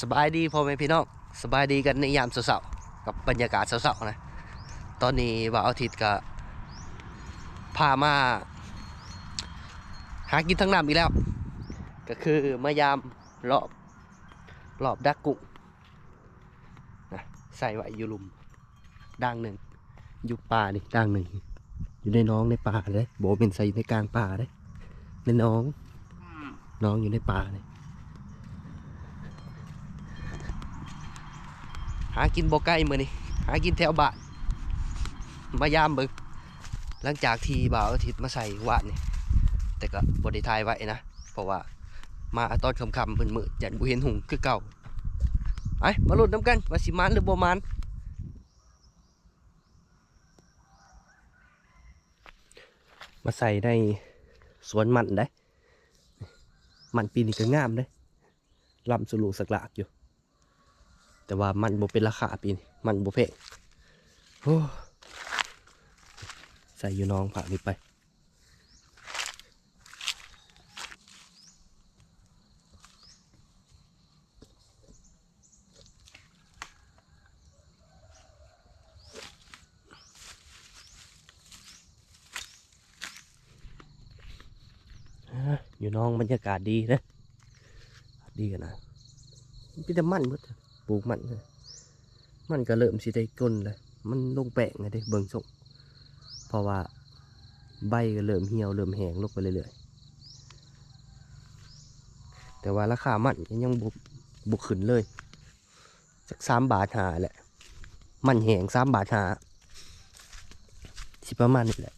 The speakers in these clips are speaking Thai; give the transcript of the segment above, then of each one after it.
สบายดีพ่อแม่พี่น้องสบายดีกันในยามเสาๆกับบรรยากาศเสาๆนะตอนนี้บ่าวอาทิตย์ก็พามา หากินทั้งน้ำอีกแล้ว ก็คือมายามรอบรอบดักกุ้งนะใส่ไว้อยู่หลุมด่างหนึ่งอยู่ป่านี่ด่างหนึ่งอยู่ในน้องในป่าเลยโบเป็นใส่อยู่ในกลางป่าเลยในน้องน้องอยู่ในป่าเลยากินบ่ใกล้มือนี่หากินแถวบ้านมายามบิงหลังจากที่บ่าวอาทิตย์มาใส่วานนี่แต่ก็บไดทายไว้นะ เพราะว่ามาตอนค่ำเพิ่นมืดยันบ่เห็นหุงคือเก่าไปมาลุ้นน้ำกันว่าสิมันหรือบ่มันมาใส่ในสวนมันได้ มันปีนี้ก็งามเด้ลำสุลูสักหลากอยู่ แต่ว่ามันบ่เป็นราคาปีนี้มันบ่แพงโอ้ใส่อยู่น้องผ่านี้ไปอยู่น้องบรรยากาศดีนะ ดีกันนะพี่แต่มั่นหมด ปลูกมัน มันก็เริ่มสิได้ก้นเลยมันลงแปลงไงเด้เบิ่งส่งเพราะว่าใบก็เริ่มเหี่ยวเริ่มแห้งลงไปเรื่อยๆ แต่ว่าราคามันยังบุบุขึ้นเลยจากสามบาทหาแหละ มันแห้งสามบาทหาสิประมาณนี้แหละ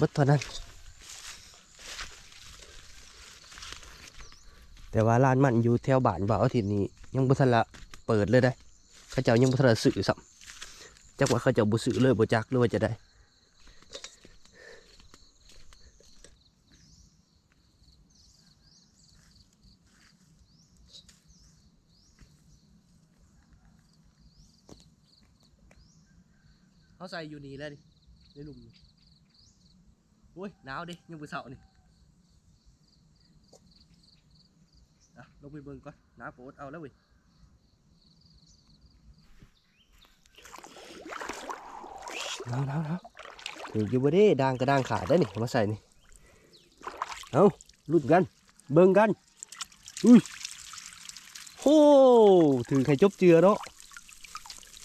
บิดเท่านั้น แต่ว่าร้านมันอยู่แถวบ้านบ่าวอาทิตย์นี้ ยังบ่ทันละเปิดเลยได้เขาเจ้ายังบ่ทันละซื้อซ้ำจักว่าเขาเจ้าบ่ซื้อเลยบ่จักหรือว่าจะได้เขาใส่อยู่นี่แล้วดิในหลุมนี่โอ้ยหนาวดิยังมือเสานี่อะล งไปเบิ่งก่อนหนาวโปดเอาแล้วเว้ยหนาวหนาวหนาวถืออยู่บ่ได้ด่างกระด่างขาดได้นี่เอามาใส่นี่เอาลุ้นกันเบิ่งกันอุ้ยโอ้ถือไข่จบเจือเนาะ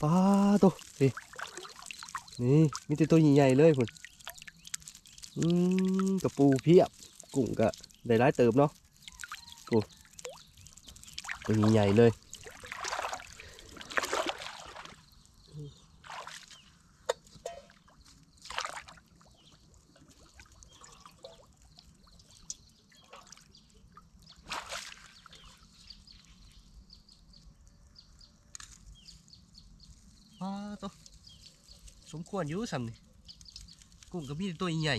ปลาตัวนี่นี่มีแต่ตัวใหญ่ๆเลยพุ่นอืมกระปูเพียบกุ้งก็ได้ร้ายเติมเนาะกู ตัวใหญ่เลยอ้าตัวสมควรอยู่สำนี่กุ้งก็มีตัวใหญ่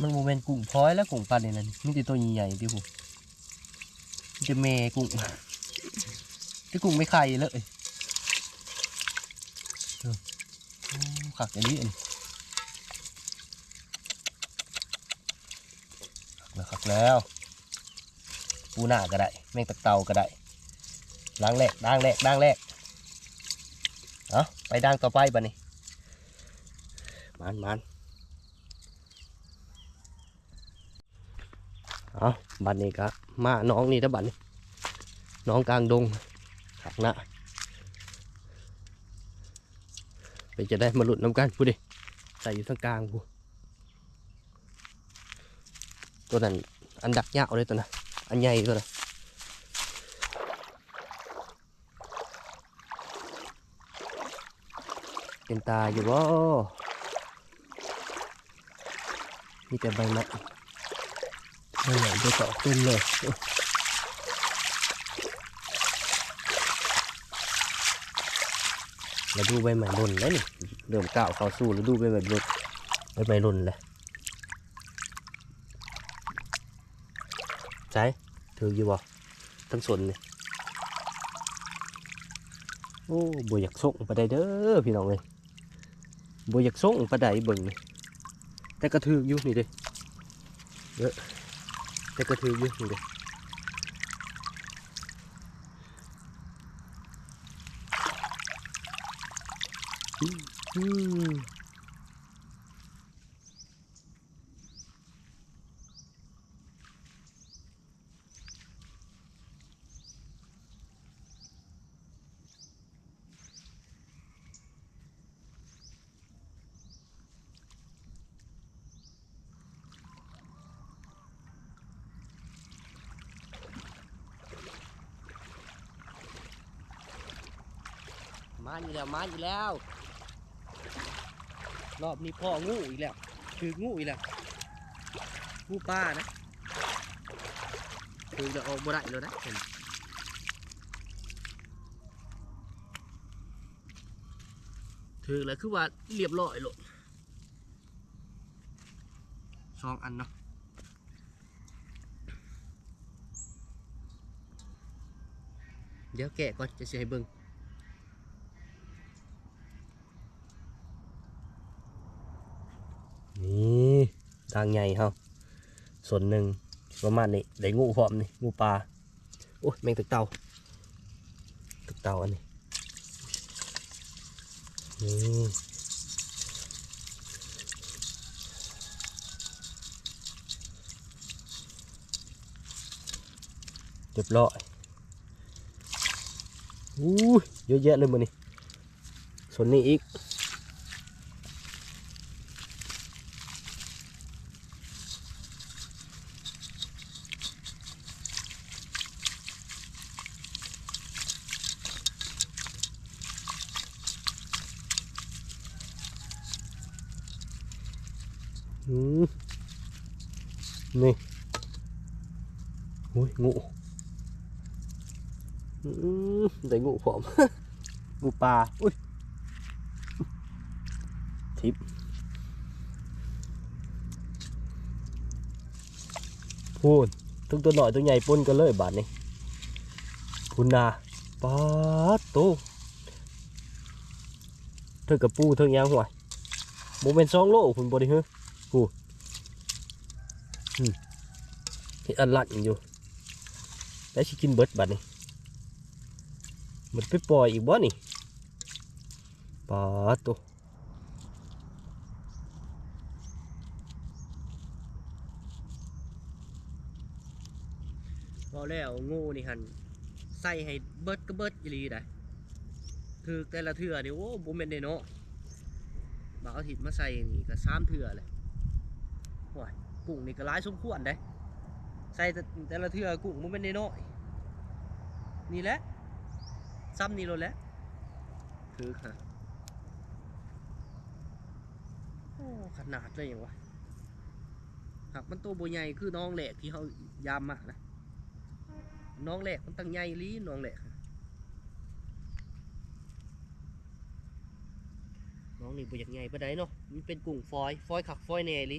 มันโมเมนกุ้งพลอยแล้วกุ้งปลาเนี่ยนั่นมีแต่ตัวใหญ่ๆที่หูมีแต่แม่กุ้งที่กุ้งไม่ไข่เลยขักอันนี้อันขักแล้วขักแล้วปูหน้าก็ได้แมงตะเตาก็ได้ล้างแรกล้างแรกล้างแรกเอาไปด่างต่อไปบ้านี้มันมัน เอาบัดนี้ก็มาน้องนี่ถ้าบัดนี้ น้องกลางดงขักหน้าไปจะได้มาหลุดน้ำกันพูดดิใส่อยู่ทางกลางพูตัวนั้นอันดักยาวเลยตัวนะอันใหญ่ตัวนะเป็นตาอยู่ว่ามีแต่ใบไม้ ไม่ไหวจะเจาะขึ้นเลยแล้วดูใบใหม่รุ่นแล้วนี่เริ่มก้าวเข้าสู่แล้วดูใบใหม่รุ่นใบใหม่รุ่นเลยใช่ถืออยู่บ่ทั้งส่วนนี่โอ้บ่อยากส่งไปได้เด้อพี่น้องเลยบ่อยากส่งไปได้เบิ่งนี่แต่กระถืออยู่นี่เด้เยอะแต่กระถืออยู่นี่เด้อืม มาอยู่แล้วมาอยู่แล้ว รอบนี้พ่องูอีกแล้วคืองูอีกแล้วงูป้านะคือจะออกบ่ได้แล้วนะเห็นถือแล้วคือว่าเรียบร้อยโลดสองอันเนาะเดี๋ยวแกะก่อนจะเสียให้เบิ่ง นี่ ทางใหญ่เฮาส่วนหนึ่งประมาณนี้ได้งูพร้อมนี่งูปลาโอ้ยแมงตึกเต่าตึกเต่าอันนี้นี่เรียบร้อยอู้ยเยอะแยะเลยมันนี่ส่วนนี้อีก อืม นี่อุ้ยงูได้งูผมงูปลาอุ้ยทิพพูนทุกตัวหน่อยตัวใหญ่ปนกันเลยบาทนี้พุนนาปาดโตเธอกับปูเธอยังห่วยโมเมนต์สองโลคุณบริเฮ้เห็ นอันลัดอยู่แล้วสิกินเบิดบัดนี่มันไปปล่อยอีกบ่นี่ปลาตัวพอแล้วงูนี่หันใส่ให้เบิดก็เบิดอีหลีได้คือแต่ละเถื่อนี่โอ้บ่แม่นได้เนาะบางอาทิตย์มาใส่นี่ก็สามเถื่อเลยโอ้ย กุ้งนี่ก็หลายสมควรได้ใส่แต่แต่ละเทือกุ้งมันเป็นน้อยๆนี่แหละซ้ำนี่เลยแหละคือค่ะโอ้ขนาดเลยอย่างวะหากมันตัวโบใหญ่คือน้องแหลกที่เขายามมานะน้องแหลกมันตั้งใหญ่ลีน้องแหลกน้องนี่บ่อยากใหญ่ปานใดเนาะมันเป็นกุ้งฟอย ฟอยขักฟอยแน่ลี